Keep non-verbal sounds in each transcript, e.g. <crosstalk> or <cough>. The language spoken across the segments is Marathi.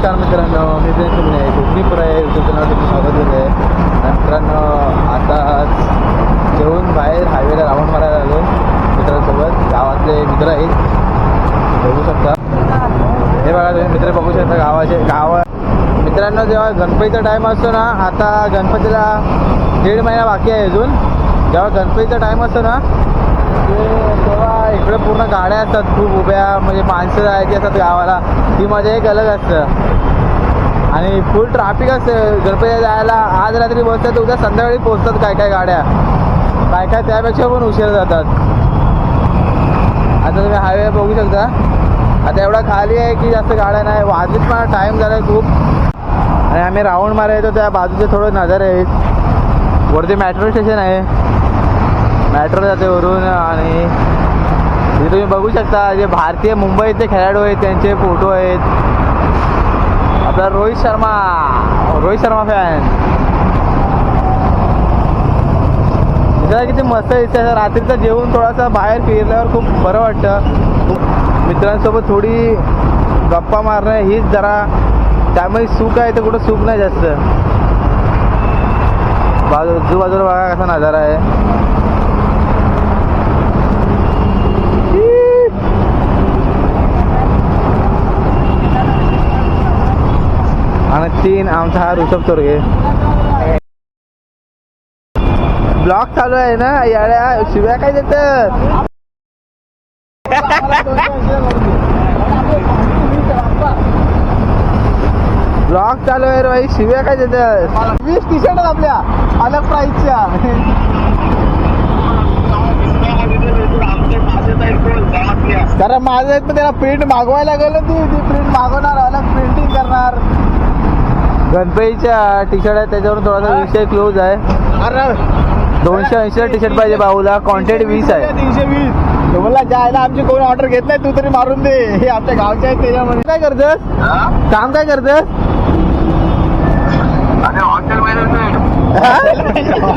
नमस्कार मित्रांनो मी दिनेश सुमने कोकणीपूर आहे युट्यूब चॅनल स्वागत होते मित्रांनो आता जेवून बाहेर हायवेला राऊंड मारायला आलो मित्रांसोबत. गावातले मित्र आहेत. बघू शकता. हे बघा तुम्ही मित्र बघू शकता गावाचे गाव मित्रांनो जेव्हा गणपतीचा टाईम असतो ना आता गणपतीला दीड महिना बाकी आहे अजून. जेव्हा गणपतीचा टाईम असतो ना ते इकडे पूर्ण गाड्या असतात खूप उभ्या म्हणजे माणसं जायची असतात गावाला. ती मजा एक अलग असतं. आणि फुल ट्रॅफिक असतं. गणपती जायला आज रात्री बसतात उद्या संध्याकाळी पोहोचतात काय काय गाड्या. काय काय त्यापेक्षा पण उशीर जातात. आता तुम्ही हायवे बघू शकता. आता एवढा खाली आहे की जास्त गाड्या नाही. वाजलीच पण टाईम झाला आहे खूप. आणि आम्ही राऊंड मारायचो त्या बाजूचे थोडं नजर आहेत. वरती मेट्रो स्टेशन आहे. मेट्रो जाते वरून आणि हे तुम्ही बघू शकता जे भारतीय मुंबईचे खेळाडू आहेत त्यांचे फोटो आहेत. आपला रोहित शर्मा रोहित शर्मा फॅन किती मस्त दिसतं रात्रीचं जेवून थोडासा बाहेर फिरल्यावर खूप बरं वाटतं. मित्रांसोबत थोडी गप्पा मारणं हीच जरा त्यामुळे सुख आहे तर कुठं सुख नाही जास्त. बाजू आजूबाजूला बघा कसा नजारा आहे. आणि तीन आमचा हा ऋषभ तोरगे ब्लॉग चालू आहे ना याड्या शिव्या काय देतात? ब्लॉग चालू आहे भाई शिव्या काय देतात? वीस टी शर्ट आपल्या. अलग प्राईसच्या कारण माझं आहेत पण त्याला प्रिंट मागवायला गेलं ती. ती प्रिंट मागवणार अलग प्रिंटिंग करणार. गणपतीच्या टी शर्ट आहे त्याच्यावरून थोडासा विषय क्लोज आहे. दोनशे ऐंशी टी शर्ट पाहिजे भाऊला क्वांटिटी वीस आहे. तीनशे वीस मला जायला आमची कोण ऑर्डर घेत नाही तू तरी मारून दे. हे आमच्या गावचे आहेत त्याच्यामध्ये काय करतस? काम काय करतस?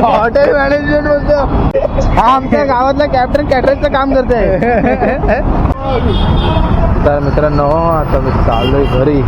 हॉटेल मॅनेजमेंट बोलतो हा? आमच्या गावातला कॅप्टन कॅटरिंगचं काम करतोय. <laughs> तर मित्रांनो आता मी चाललोय घरी.